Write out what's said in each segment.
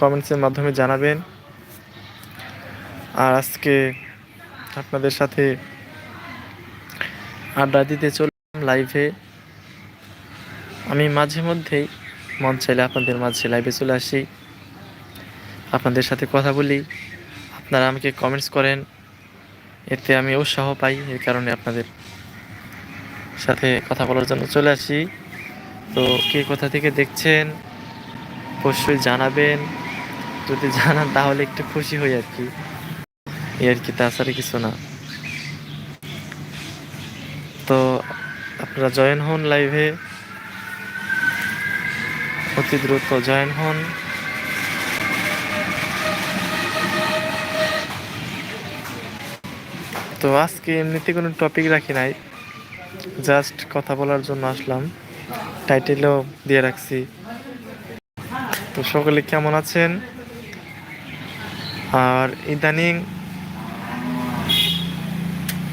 কমেন্টসের মাধ্যমে জানাবেন। আর আজকে আপনাদের সাথে আড্ডা দিতে চললাম লাইভে আমি মাঝে মধ্যেই মন চাইলে আপনাদের মাঝে লাইভে চলে আসি। আপনাদের সাথে কথা বলি। আপনারা আমাকে কমেন্টস করেন। এতে আমি উৎসাহ পাই। এই কারণে আপনাদের সাথে কথা বলার জন্য চলে আসি। তো কে কোথা থেকে দেখছেন, অবশ্যই জানাবেন। যদি জানান, তাহলে একটু খুশি হই আর কি। এই আর কি, তাছাড়া কিছু না। তো আপনারা জয়েন হন লাইভে। অতি দ্রুত জয়েন হন। তো আজকে এমনিতে কোনো টপিক রাখি নাই। জাস্ট কথা বলার জন্য আসলাম। টাইটেলও দিয়ে রাখছি। তো সকলে কেমন আছেন? আর ইদানিং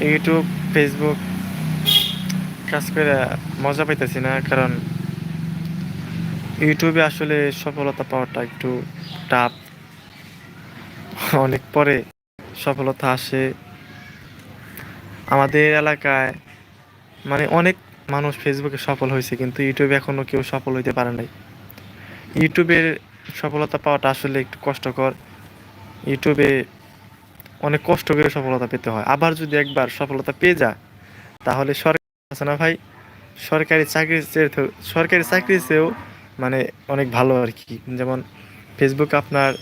ইউটিউব, ফেসবুক কাজ করে মজা পাইতেছি না, কারণ ইউটিউবে আসলে সফলতা পাওয়াটা একটু টাফ অনেক পরে সফলতা আসে। আমাদের এলাকায় মানে অনেক মানুষ ফেসবুকে সফল হয়েছে, কিন্তু ইউটিউবে এখনও কেউ সফল হইতে পারে নাই। ইউটিউবের সফলতা পাওয়াটা আসলে একটু কষ্টকর। ইউটিউবে অনেক কষ্ট করে সফলতা পেতে হয়। আবার যদি একবার সফলতা পেয়ে যায় তাহলে সরকার আছে না ভাই? সরকারি চাকরির চেয়ে সরকারি চাকরির চেয়েও মানে অনেক ভালো আর কি। যেমন ফেসবুক আপনার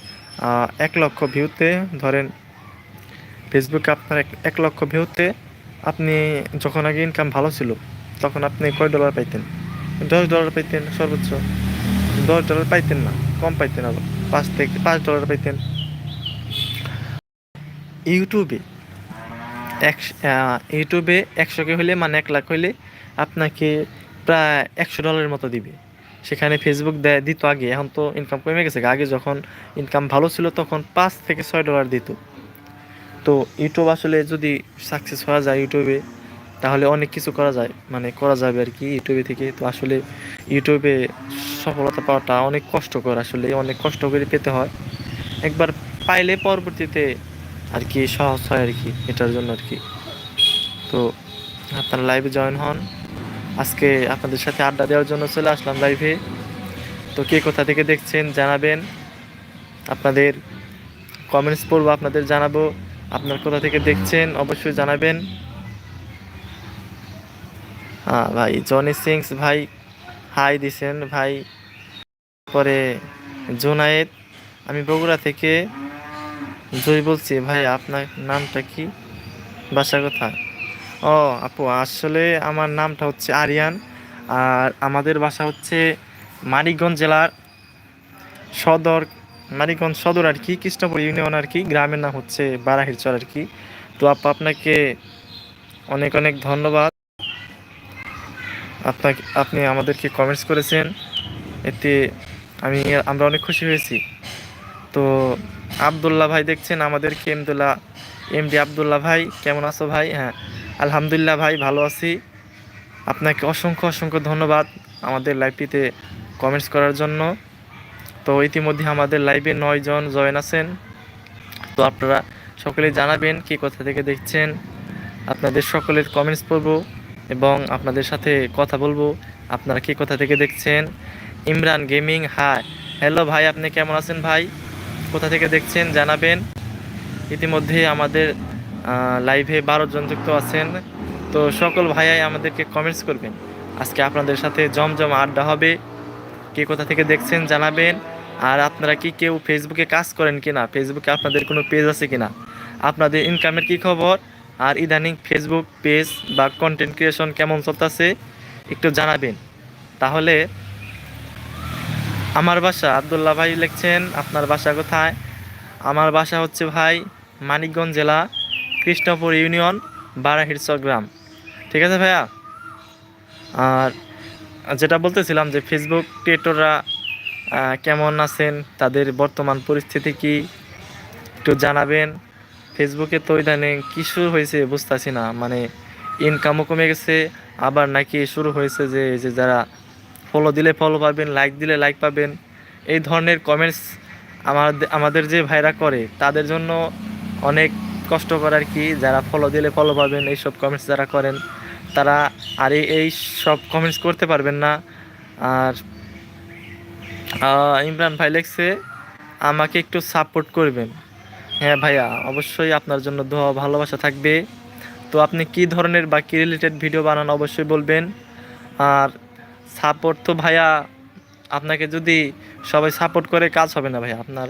এক লক্ষ ভিউতে ধরেন ফেসবুকে আপনার এক- লক্ষ ভিউতে আপনি যখন আগে ইনকাম ভালো ছিল, তখন আপনি কয় ডলার পাইতেন? দশ ডলার পাইতেন সর্বোচ্চ। দশ ডলার পাইতেন না, কম পাইতেন আরও পাঁচ থেকে পাঁচ ডলার পাইতেন। ইউটিউবে। এক ইউটিউবে একশোকে হলে মানে এক লাখ হইলে আপনাকে প্রায় একশো ডলারের মতো দিবে। সেখানে ফেসবুক দেয় দিত আগে, এখন তো ইনকাম কমে গেছে। আগে যখন ইনকাম ভালো ছিল তখন পাঁচ থেকে ছয় ডলার দিত। তো ইউটিউব আসলে যদি সাকসেস হওয়া যায় ইউটিউবে, তাহলে অনেক কিছু করা যায়। মানে করা যাবে আর কি ইউটিউবে থেকে। তো আসলে ইউটিউবে সফলতা পাওয়াটা অনেক কষ্টকর আসলে। অনেক কষ্ট করে পেতে হয়। একবার পাইলে পরবর্তীতে আর কি সহজ হয় আর কি, এটার জন্য আর কি। তো আপনারা লাইভে জয়েন হন। আজকে আপনাদের সাথে আড্ডা দেওয়ার জন্য চলে আসলাম লাইভে তো কে কোথা থেকে দেখছেন জানাবেন। আপনাদের কমেন্টস পড়ব, আপনাদের জানাব। আপনার কোথা থেকে দেখছেন অবশ্যই জানাবেন। হ্যাঁ ভাই জনি সিংস ভাই হাই দিছেন, ভাই। পরে জোনায়েদ আমি বগুড়া থেকে। জয় বলছি, ভাই, আপনার নামটা কি? বাসা কথা? ও, আপু, আসলে আমার নামটা হচ্ছে আরিয়ান, আর আমাদের বাসা হচ্ছে মানিকগঞ্জ জেলার সদর, মানিকগঞ্জ সদর আর কি, কৃষ্ণপুর ইউনিয়ন আর কি, গ্রামের নাম হচ্ছে বারাহিরচর আর কি। তো আপু, আপনাকে অনেক অনেক ধন্যবাদ। আপনাকে, আপনি আমাদেরকে কমেন্টস করেছেন, এতে আমি আমরা অনেক খুশি হয়েছি। তো আবদুল্লাহ ভাই দেখছেন আমাদেরকে এমদুল্লাহ এমডি আবদুল্লাহ ভাই, কেমন আছো ভাই? হ্যাঁ আলহামদুলিল্লাহ ভাই ভালো আছি। আপনাকে অসংখ্য অসংখ্য ধন্যবাদ আমাদের লাইভটিতে কমেন্টস করার জন্য। তো ইতিমধ্যে আমাদের লাইভে নয় জন জয়েন আছেন। তো আপনারা সকলে জানাবেন কি কোথা থেকে দেখছেন। আপনাদের সকলের কমেন্টস পড়ব এবং আপনাদের সাথে কথা বলব। আপনারা কি কথা থেকে দেখছেন? ইমরান গেমিং হাই হ্যালো ভাই, আপনি কেমন আছেন ভাই? কোথা থেকে দেখছেন জানাবেন। ইতিমধ্যে আমাদের লাইভে বারো জন যুক্ত আছেন। তো সকল ভাইয়াই আমাদেরকে কমেন্টস করবেন। আজকে আপনাদের সাথে জমজম আড্ডা হবে। কে কোথা থেকে দেখছেন জানাবেন। আর আপনারা কি কেউ ফেসবুকে কাজ করেন কি না ফেসবুকে আপনাদের কোনো পেজ আছে কিনা? আপনাদের ইনকামের কি খবর? আর ইদানিং ফেসবুক পেজ বা কন্টেন্ট ক্রিয়েশন কেমন চলতেছে? একটু জানাবেন। তাহলে আমার বাসা, আবদুল্লাহ ভাই লিখছেন, আপনার বাসা কোথায়? আমার বাসা হচ্ছে ভাই মানিকগঞ্জ জেলা, কৃষ্ণপুর ইউনিয়ন বারাহিরচর গ্রাম। ঠিক আছে ভাইয়া? আর যেটা বলতেছিলাম যে ফেসবুক ক্রিয়েটররা কেমন আছেন, তাদের বর্তমান পরিস্থিতি কি? একটু জানাবেন। ফেসবুকে তো ইদানিং কি শুরু হয়েছে, বুঝতেছি না। মানে ইনকামও কমে গেছে, আবার নাকি শুরু হয়েছে যে যে যারা ফলো দিলে ফলো পাবেন লাইক দিলে লাইক পাবেন। এই ধরনের কমেন্টস আমাদের আমাদের যে ভাইরা করে, তাদের জন্য অনেক কষ্টকর আর কি। যারা ফলো দিলে ফলো পাবেন, এইসব কমেন্টস যারা করেন, তারা আর এই- এই সব কমেন্টস করতে পারবেন না। আর ইমরান ভাই লেখছে, আমাকে একটু সাপোর্ট করবেন। হ্যাঁ ভাইয়া, অবশ্যই আপনার জন্য দোয়া ভালোবাসা থাকবে। তো আপনি কি ধরনের বা কি রিলেটেড ভিডিও বানান অবশ্যই বলবেন। আর সাপোর্ট তো ভাইয়া, আপনাকে যদি সবাই সাপোর্ট করে, কাজ হবে না ভাইয়া। আপনার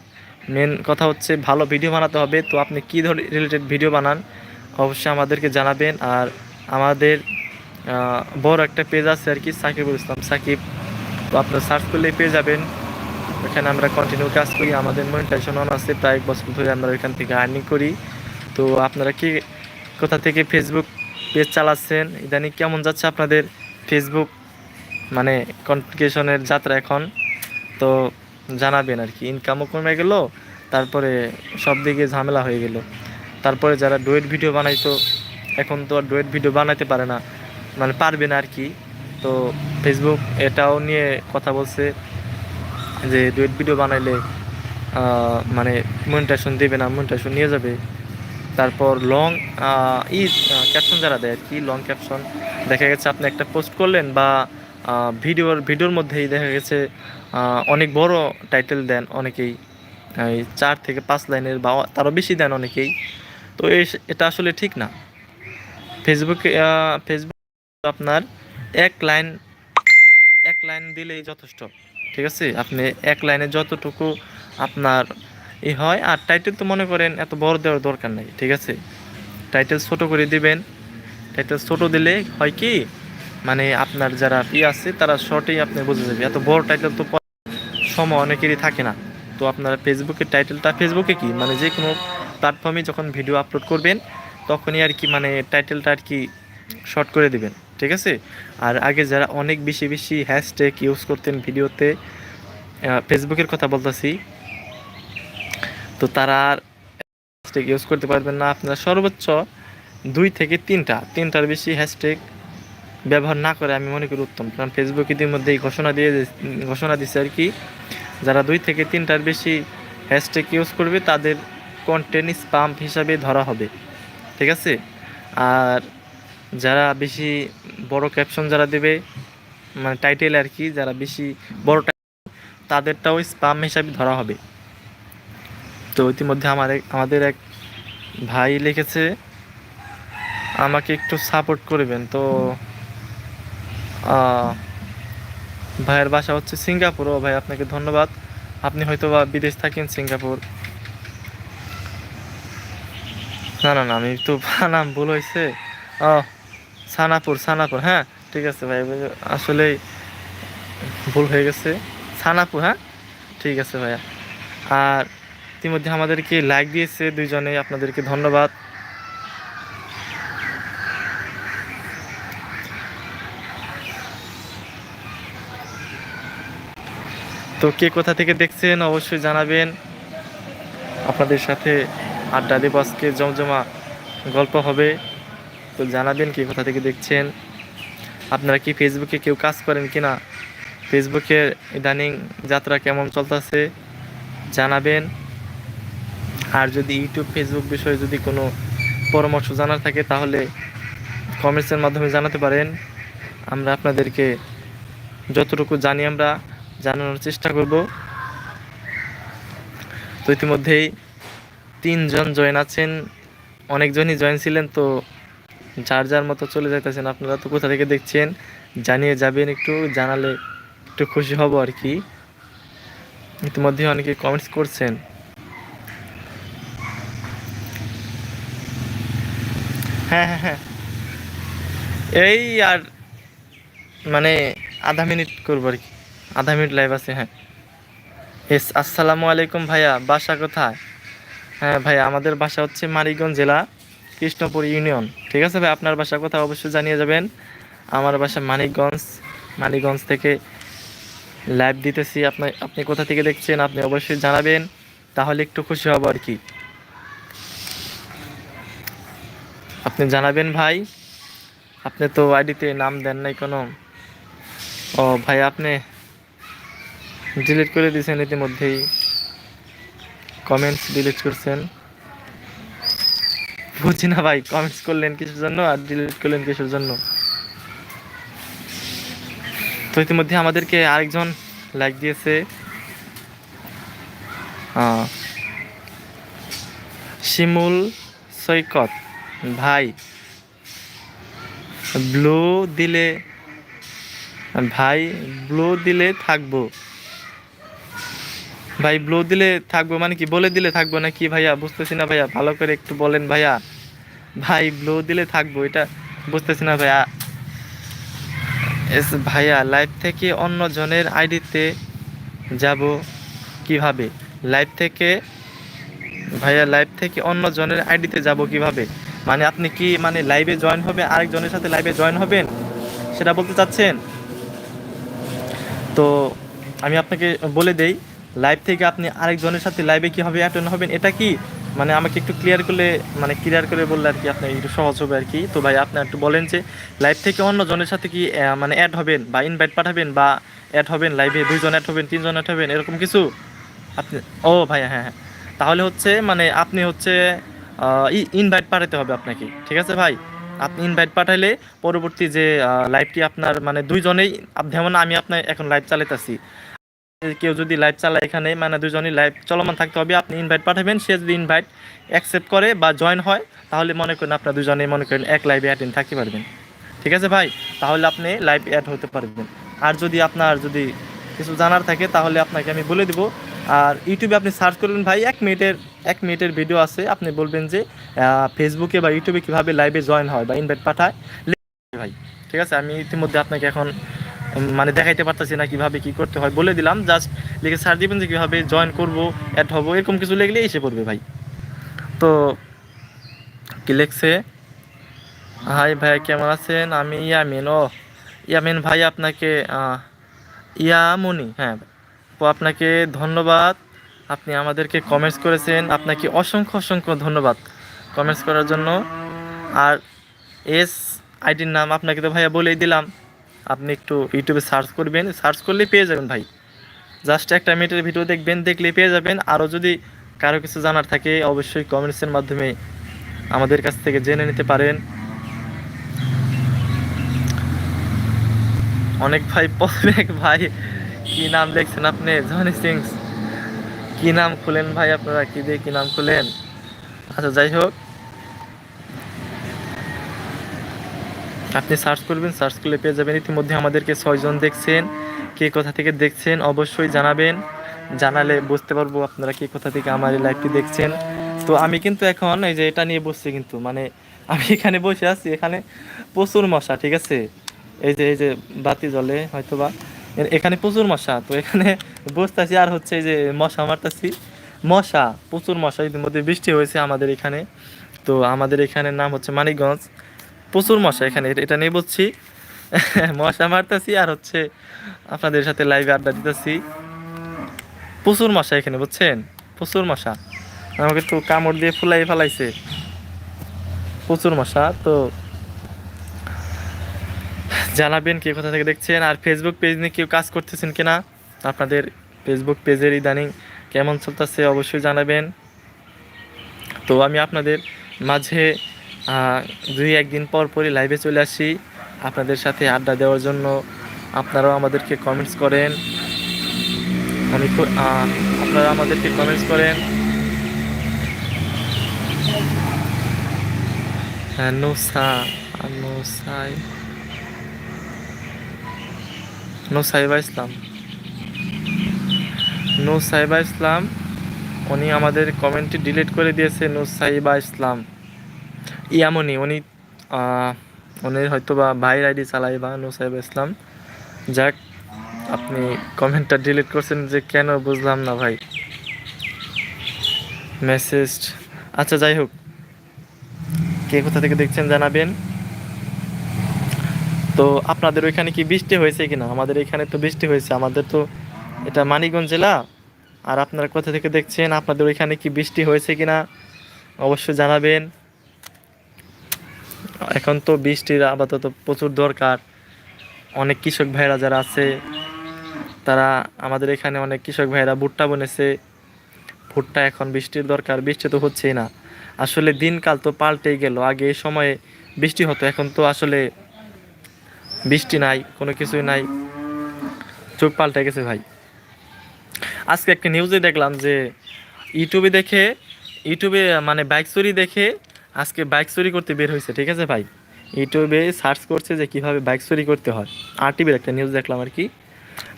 মেন কথা হচ্ছে ভালো ভিডিও বানাতে হবে। তো আপনি কী ধর রিলেটেড ভিডিও বানান, অবশ্যই আমাদেরকে জানাবেন। আর আমাদের বড় একটা পেজ আছে আর কি, সাকিবুল ইসলাম সাকিব। তো আপনার সার্চ করলেই পেয়ে যাবেন। ওখানে আমরা কন্টিনিউ কাজ করি। আমাদের মনিটাইজেশন অন আছে। প্রায় এক বছর ধরে আমরা ওইখান থেকে আর্নিং করি। তো আপনারা কি, কোথা থেকে ফেসবুক পেজ চালাচ্ছেন? ইদানিং কেমন যাচ্ছে আপনাদের ফেসবুক মানে কনফিগেশনের যাত্রা এখন, তো জানাবেন আর কি। ইনকামও কমে গেল, তারপরে সব দিকে ঝামেলা হয়ে গেল। তারপরে যারা ডুয়েট ভিডিও বানাইতো, এখন তো আর ডুয়েট ভিডিও বানাইতে পারে না মানে পারবে না আর কি। তো ফেসবুক এটাও নিয়ে কথা বলছে, যে ডুয়েট ভিডিও বানাইলে মানে মনিটাইজেশন দেবে না মনিটাইজেশন নিয়ে যাবে। তারপর লং ই ক্যাপশন যারা দেয় আর কি লং ক্যাপশন দেখা গেছে আপনি একটা পোস্ট করলেন বা ভিডিওর ভিডিওর মধ্যেই দেখা গেছে অনেক বড় টাইটেল দেন অনেকেই। চার থেকে পাঁচ লাইনের বা তারও বেশি দেন অনেকেই। তো এটা আসলে ঠিক না। ফেসবুকে ফেসবুক আপনার এক লাইন এক লাইন দিলেই যথেষ্ট, ঠিক আছে? আপনি এক লাইনে যতটুকু আপনার ই হয়, আর টাইটেল তো মনে করেন এত বড় দেওয়ার দরকার নাই, ঠিক আছে? টাইটেল ছোট করে দিবেন। টাইটেল ছোট দিলে হয় কি মানে আপনার যারা ই আছে, তারা শর্টেই আপনি বুঝে যাবে। এত বড় টাইটেল তো সময় অনেকেরই থাকে না। তো আপনারা ফেসবুকের টাইটেলটা ফেসবুকে কি? মানে যে কোনো প্ল্যাটফর্মে যখন ভিডিও আপলোড করবেন, তখনই আর কি মানে টাইটেলটা আর কি শর্ট করে দিবেন। ঠিক আছে? আর আগে যারা অনেক বেশি বেশি হ্যাশট্যাগ ইউজ করতেন ভিডিওতে ফেসবুকের কথা বলতেছি, তো তারা আর হ্যাশট্যাগ ইউজ করতে পারবেন না। আপনারা সর্বোচ্চ দুই থেকে তিনটা, তিনটার বেশি হ্যাশট্যাগ ব্যবহার না করে আমি মনে করি উত্তম। কারণ ফেসবুক ইতিমধ্যে এই ঘোষণা দিয়ে ঘোষণা দিচ্ছে আর কি, যারা দুই থেকে তিনটার বেশি হ্যাশট্যাগ ইউজ করবে, তাদের কন্টেন্ট স্পাম হিসাবে ধরা হবে। ঠিক আছে? আর যারা বেশি বড় ক্যাপশন যারা দেবে মানে টাইটেল আর কি, যারা বেশি বড় তাদেরটাও স্পাম হিসাবে ধরা হবে। তো ইতিমধ্যে আমার আমাদের এক ভাই লিখেছে, আমাকে একটু সাপোর্ট করবেন। তো ভাইয়ের বাসা হচ্ছে সিঙ্গাপুর। ও ভাই, আপনাকে ধন্যবাদ। আপনি হয়তো বা বিদেশ থাকেন সিঙ্গাপুর। না না না, আমি তো নাম ভুল হয়েছে। ও, সানাপুর সানাপুর হ্যাঁ ঠিক আছে ভাই আসলেই ভুল হয়ে গেছে। সানাপুর হ্যাঁ ঠিক আছে ভাইয়া। আর ইতিমধ্যে আমাদেরকে লাইক দিয়েছে দুইজনে আপনাদেরকে ধন্যবাদ। তো কে কোথা থেকে দেখছেন অবশ্যই জানাবেন। আপনাদের সাথে আড্ডা দেব আজকে, জমজমা গল্প হবে। তো জানাবেন কে কোথা থেকে দেখছেন। আপনারা কি ফেসবুকে কেউ কাজ করেন কি না ফেসবুকের ইদানিং যাত্রা কেমন চলতেছে জানাবেন। আর যদি ইউটিউব ফেসবুক বিষয়ে যদি কোনো পরামর্শ জানার থাকে, তাহলে কমেন্টসের মাধ্যমে জানাতে পারেন। আমরা আপনাদেরকে যতটুকু জানি আমরা। জানানোর চেষ্টা করব। তো ইতিমধ্যেই তিনজন জয়েন আছেন। অনেকজনই জয়েন ছিলেন, তো যার যার মতো চলে যাইতেছেন। আপনারা তো কোথা থেকে দেখছেন, জানিয়ে যাবেন একটু, জানালে একটু খুশি হব আর কি। ইতিমধ্যে অনেকে কমেন্টস করছেন। হ্যাঁ হ্যাঁ হ্যাঁ। এই আর মানে আধা মিনিট করব আর কি। আধা মিনিট লাইভ আছে হ্যাঁ। এস আসসালামু আলাইকুম ভাইয়া, বাসা কোথায়? হ্যাঁ ভাইয়া, আমাদের বাসা হচ্ছে মানিকগঞ্জ জেলা, কৃষ্ণপুর ইউনিয়ন। ঠিক আছে ভাই, আপনার বাসা কোথায় অবশ্যই জানিয়ে যাবেন। আমার বাসা মানিকগঞ্জ মানিকগঞ্জ থেকে লাইভ দিতেছি। আপনি আপনি কোথা থেকে দেখছেন, আপনি অবশ্যই জানাবেন, তাহলে একটু খুশি হব আর কি। আপনি জানাবেন ভাই, আপনি তো আইডিতে নাম দেন নাই কোনো। ও ভাই, আপনি ডিলিট করে দিয়েছেন ইতিমধ্যেই। কমেন্টস ডিলিট করছেন। বুঝি না ভাই কমেন্টস করলেন কিসের জন্য আর ডিলিট করলেন কিসের জন্য? তো ইতিমধ্যে আমাদেরকে আরেকজন লাইক দিয়েছে। শিমুল সৈকত, ভাই ব্লু দিলে, ভাই ব্লু দিলে থাকব। ভাই ব্লু দিলে থাকব মানে কি? বলে দিলে থাকব না কি ভাইয়া? বুঝতেছি না ভাইয়া। ভালো করে একটু বলেন ভাইয়া। ভাই ব্লু দিলে থাকব, এটা বুঝতেছি না ভাইয়া। এস ভাইয়া লাইভ থেকে অন্য জনের আইডিতে যাব কীভাবে? লাইভ থেকে, ভাইয়া লাইভ থেকে অন্য জনের আইডিতে যাব কীভাবে? মানে আপনি কি মানে লাইভে জয়েন হবে, আরেকজনের সাথে লাইভে জয়েন হবেন? সেটা বলতে চাচ্ছেন? তো আমি আপনাকে বলে দেই লাইভ থেকে আপনি আরেকজনের সাথে লাইভে কি কীভাবে অ্যাটেন্ড হবেন, এটা কি? মানে আমাকে একটু ক্লিয়ার করলে মানে ক্লিয়ার করে বললে আর কি আপনার একটু সহজ হবে আর কি। তো ভাই, আপনি একটু বলেন যে লাইভ থেকে অন্য জনের সাথে কি মানে অ্যাড হবেন বা ইনভাইট পাঠাবেন বা অ্যাড হবেন লাইভে দুইজন অ্যাড হবেন, তিনজন অ্যাড হবেন, এরকম কিছু? আপনি, ও ভাই হ্যাঁ হ্যাঁ। তাহলে হচ্ছে মানে আপনি হচ্ছে ইনভাইট পাঠাতে হবে আপনাকে, ঠিক আছে ভাই? আপনি ইনভাইট পাঠাইলে পরবর্তী যে লাইভটি আপনার মানে দুইজনেই যেমন আমি আপনার এখন লাইভ চালাইতেছি কেউ যদি লাইভ চালায় এখানে মানে দুজনই লাইভ চলমান থাকতে হবে, আপনি ইনভাইট পাঠাবেন, সে যদি ইনভাইট অ্যাকসেপ্ট করে বা জয়েন হয়, তাহলে মনে করেন আপনার দুজনেই মনে করেন এক লাইভে অ্যাটেন্ড থাকতে পারবেন। ঠিক আছে ভাই? তাহলে আপনি লাইভ অ্যাড হতে পারবেন। আর যদি আপনার যদি কিছু জানার থাকে, তাহলে আপনাকে আমি বলে দিব। আর ইউটিউবে আপনি সার্চ করবেন ভাই, এক মিনিটের এক মিনিটের ভিডিও আছে, আপনি বলবেন যে ফেসবুকে বা ইউটিউবে কীভাবে লাইভে জয়েন হয় বা ইনভাইট পাঠায়। ভাই। ঠিক আছে? আমি ইতিমধ্যে আপনাকে এখন মানে দেখাইতে পারতেছি না কীভাবে কি করতে হয়, বলে দিলাম জাস্ট লিখে সার্চ দিবেন যে কীভাবে জয়েন করব অ্যাড হব, এরকম কিছু লিখলে এসে পড়বে ভাই। তো কি লিখছে? হাই ভাই, কেমন আছেন? আমি ইয়ামিন, ও ইয়ামিন ভাই, আপনাকে ইয়ামনি হ্যাঁ তো আপনাকে ধন্যবাদ। আপনি আমাদেরকে কমেন্টস করেছেন, আপনাকে অসংখ্য অসংখ্য ধন্যবাদ কমেন্টস করার জন্য। আর এস আইডির নাম আপনাকে তো ভাইয়া বলেই দিলাম। আপনি একটু ইউটিউবে সার্চ করবেন। সার্চ করলেই পেয়ে যাবেন ভাই। জাস্ট একটা মিনিটের ভিডিও দেখবেন, দেখলেই পেয়ে যাবেন। আরও যদি কারও কিছু জানার থাকে, অবশ্যই কমেন্টসের মাধ্যমে আমাদের কাছ থেকে জেনে নিতে পারেন। অনেক ভাই অনেক ভাই, কি নাম লিখছেন আপনি? Johnny Sins. কি নাম খুলেন ভাই আপনারা? কি দিয়ে কি নাম খুলেন? আচ্ছা যাই হোক। আপনি সার্চ করবেন সার্চ করলে পেয়ে যাবেন। ইতিমধ্যে আমাদেরকে ছয়জন দেখছেন, কে কোথা থেকে দেখছেন অবশ্যই জানাবেন। জানালে বুঝতে পারব আপনারা কে কোথা থেকে আমার এই লাইভটি দেখছেন। তো আমি কিন্তু এখন এই যে এটা নিয়ে বসছি কিন্তু মানে আমি এখানে বসে আছি, এখানে প্রচুর মশা, ঠিক আছে? এই যে এই যে বাতি জলে হয়তো বা এখানে প্রচুর মশা, তো এখানে বসতেছি আর হচ্ছে এই যে মশা মারতেছি। মশা, প্রচুর মশা, ইতিমধ্যে বৃষ্টি হয়েছে আমাদের এখানে। তো আমাদের এখানে নাম হচ্ছে মানিকগঞ্জ। প্রচুর মশা এখানে, এটা- নিয়ে বলছি। মশা মারতেছি আর হচ্ছে আপনাদের সাথে লাইভে আড্ডা দিতেছি। প্রচুর মশা এখানে, বুঝছেন? প্রচুর মশা। আমাকে তো কামড় দিয়ে ফুলাই ফেলাইছে। প্রচুর মশা, তো জানাবেন কে কোথা থেকে দেখছেন। আর ফেসবুক পেজ নিয়ে কেউ কাজ করতেছেন কিনা? আপনাদের ফেসবুক পেজের ইদানিং কেমন চলতেছে অবশ্যই জানাবেন। তো আমি আপনাদের মাঝে দুই একদিন পর পরই লাইভে চলে আসি। আপনাদের সাথে আড্ডা দেওয়ার জন্য আপনারাও আমাদেরকে কমেন্টস করেন। আমি আপনারা আমাদেরকে কমেন্টস করেন। নুসা ইসলাম। নো সাইবা ইসলাম, উনি আমাদের কমেন্টটি ডিলিট করে দিয়েছে। নো সাইবা ইসলাম। ইয়ামনি, উনি উনি হয়তো বা ভাইয়ের আইডি চালাই বা নো সাইবা ইসলাম। যাক, আপনি কমেন্টটা ডিলিট করছেন যে কেন বুঝলাম না ভাই। মেসেজ আচ্ছা যাই হোক। কে কোথা থেকে দেখছেন জানাবেন। তো আপনাদের ওইখানে কি বৃষ্টি হয়েছে কিনা? আমাদের এখানে তো বৃষ্টি হয়েছে, আমাদের তো এটা মানিকগঞ্জ জেলা। আর আপনারা কোথা থেকে দেখছেন, আপনাদের ওইখানে কি বৃষ্টি হয়েছে কিনা? অবশ্যই জানাবেন। এখন তো বৃষ্টির আপাতত প্রচুর দরকার। অনেক কৃষক ভাইরা যারা আছে, তারা আমাদের এখানে অনেক কৃষক ভাইরা ভুট্টা বনেছে। ভুট্টা এখন বৃষ্টির দরকার, বৃষ্টি তো হচ্ছেই না। আসলে দিনকাল তো পাল্টেই গেল, আগে এই সময়ে বৃষ্টি হতো, এখন তো আসলে বৃষ্টি নাই, কোনো কিছুই নাই। চোখ পাল্টে গেছে ভাই। আজকে একটা নিউজে দেখলাম যে, ইউটিউবে দেখে, ইউটিউবে মানে বাইক চুরি দেখে আজকে বাইক চুরি করতে বের হয়েছে, ঠিক আছে ভাই? ইউটিউবে সার্চ করছে যে কীভাবে বাইক চুরি করতে হয়। আর টিভির একটা নিউজ দেখলাম আর কি।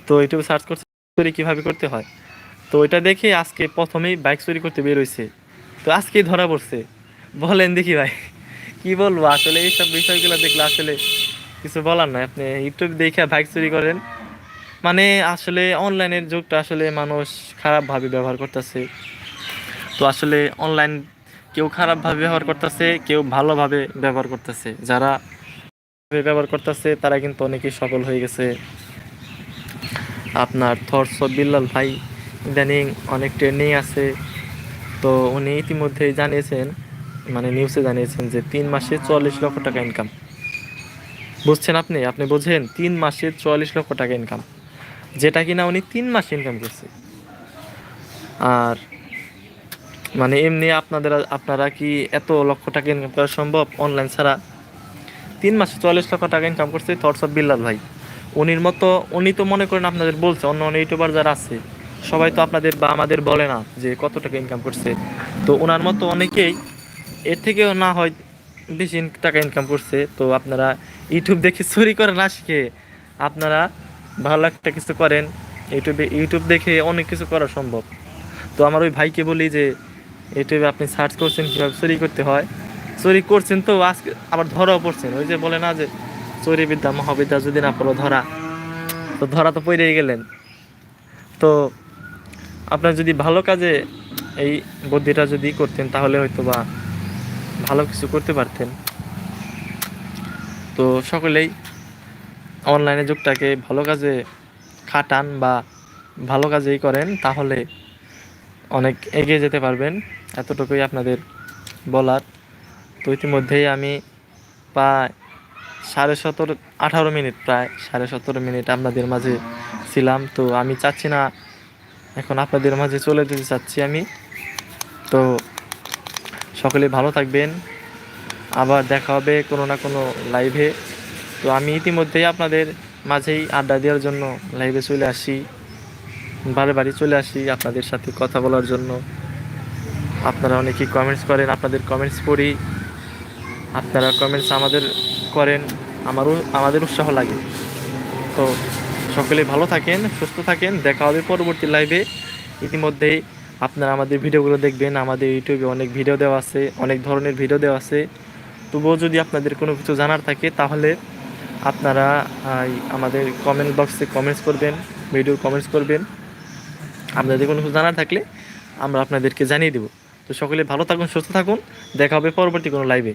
তো ইউটিউবে সার্চ করছে চুরি কীভাবে করতে হয়। তো ওইটা দেখে আজকে প্রথমেই বাইক চুরি করতে বের হয়েছে। তো আজকেই ধরা পড়ছে। বলেন দেখি ভাই, কি বলব? আসলে এইসব বিষয়গুলো দেখলে আসলে কিছু বলার নয় আপনি ইউটিউব দেখে বাইক চুরি করেন মানে আসলে অনলাইনের যুগটা আসলে মানুষ খারাপভাবে ব্যবহার করতেছে। তো আসলে অনলাইন কেউ খারাপভাবে ব্যবহার করতেছে, কেউ ভালোভাবে ব্যবহার করতেছে। যারা ব্যবহার করতেছে, তারা কিন্তু অনেকেই সফল হয়ে গেছে। আপনার থর্স বিল্লাল ভাই ইদানিং অনেক ট্রেন্ডিং আছে। তো উনি ইতিমধ্যেই জানিয়েছেন মানে নিউজে জানিয়েছেন যে তিন মাসে চুয়াল্লিশ লক্ষ টাকা ইনকাম বুঝছেন আপনি? আপনি বোঝেন, তিন মাসে চুয়াল্লিশ লক্ষ টাকা ইনকাম যেটা কিনা উনি তিন মাসে ইনকাম করছে। আর মানে এমনি আপনাদের, আপনারা কি এত লক্ষ টাকা ইনকাম করা সম্ভব? অনলাইন ছাড়া তিন মাসে চল্লিশ লক্ষ টাকা ইনকাম করছে থটস অফ বিল্লাল ভাই। উনির মতো, উনি তো মনে করেন আপনাদের বলছে, অন্য অন্য ইউটিউবার যারা আছে, সবাই তো আপনাদের বা আমাদের বলে না যে কত টাকা ইনকাম করছে। তো ওনার মতো অনেকেই, এর থেকেও না হয় বেশি টাকা ইনকাম করছে। তো আপনারা ইউটিউব দেখে চুরি করে না শিখে আপনারা ভালো একটা কিছু করেন। ইউটিউবে ইউটিউব দেখে অনেক কিছু করা সম্ভব। তো আমার ওই ভাইকে বলি যে ইউটিউবে আপনি সার্চ করছেন, কীভাবে চুরি করতে হয়। চুরি করছেন তো আজকে আবার ধরাও পড়ছেন। ওই যে বলে না যে চুরি বিদ্যা মহাবিদ্যা যদি না পড়ো, ধরা। তো ধরা তো পড়েই গেলেন। তো আপনার যদি ভালো কাজে এই বুদ্ধিটা যদি করতেন, তাহলে হয়তো বা ভালো কিছু করতে পারতেন। তো সকলেই অনলাইনে যুগটাকে ভালো কাজে খাটান বা ভালো কাজেই করেন, তাহলে অনেক এগিয়ে যেতে পারবেন, এতটুকুই আপনাদের বলার। তো ইতিমধ্যেই আমি প্রায় সাড়ে সতেরো, আঠারো মিনিট, প্রায় সাড়ে সতেরো মিনিট আপনাদের মাঝে ছিলাম। তো আমি চাচ্ছি না, এখন আপনাদের মাঝে চলে যেতে চাচ্ছি আমি। তো সকলে ভালো থাকবেন। আবার দেখা হবে কোনো না কোনো লাইভে তো আমি ইতিমধ্যেই আপনাদের মাঝেই আড্ডা দেওয়ার জন্য লাইভে চলে আসি। বারে বাড়ি চলে আসি আপনাদের সাথে কথা বলার জন্য। আপনারা অনেকেই কমেন্টস করেন, আপনাদের কমেন্টস পড়ি। আপনারা কমেন্টস আমাদের করেন, আমারও, আমাদের উৎসাহ লাগে। তো সকলে ভালো থাকেন, সুস্থ থাকেন, দেখা হবে পরবর্তী লাইভে ইতিমধ্যেই আপনারা আমাদের ভিডিওগুলো দেখবেন, আমাদের ইউটিউবে অনেক ভিডিও দেওয়া আছে, অনেক ধরনের ভিডিও দেওয়া আছে। তবুও যদি আপনাদের কোনো কিছু জানার থাকে, তাহলে আপনারা আমাদের কমেন্ট বক্সে কমেন্টস করবেন ভিডিও কমেন্টস করবেন। আপনাদের কোনো কিছু জানার থাকলে আমরা আপনাদেরকে জানিয়ে দেবো। তো সকলে ভালো থাকুন, সুস্থ থাকুন। দেখা হবে পরবর্তী কোনো লাইভে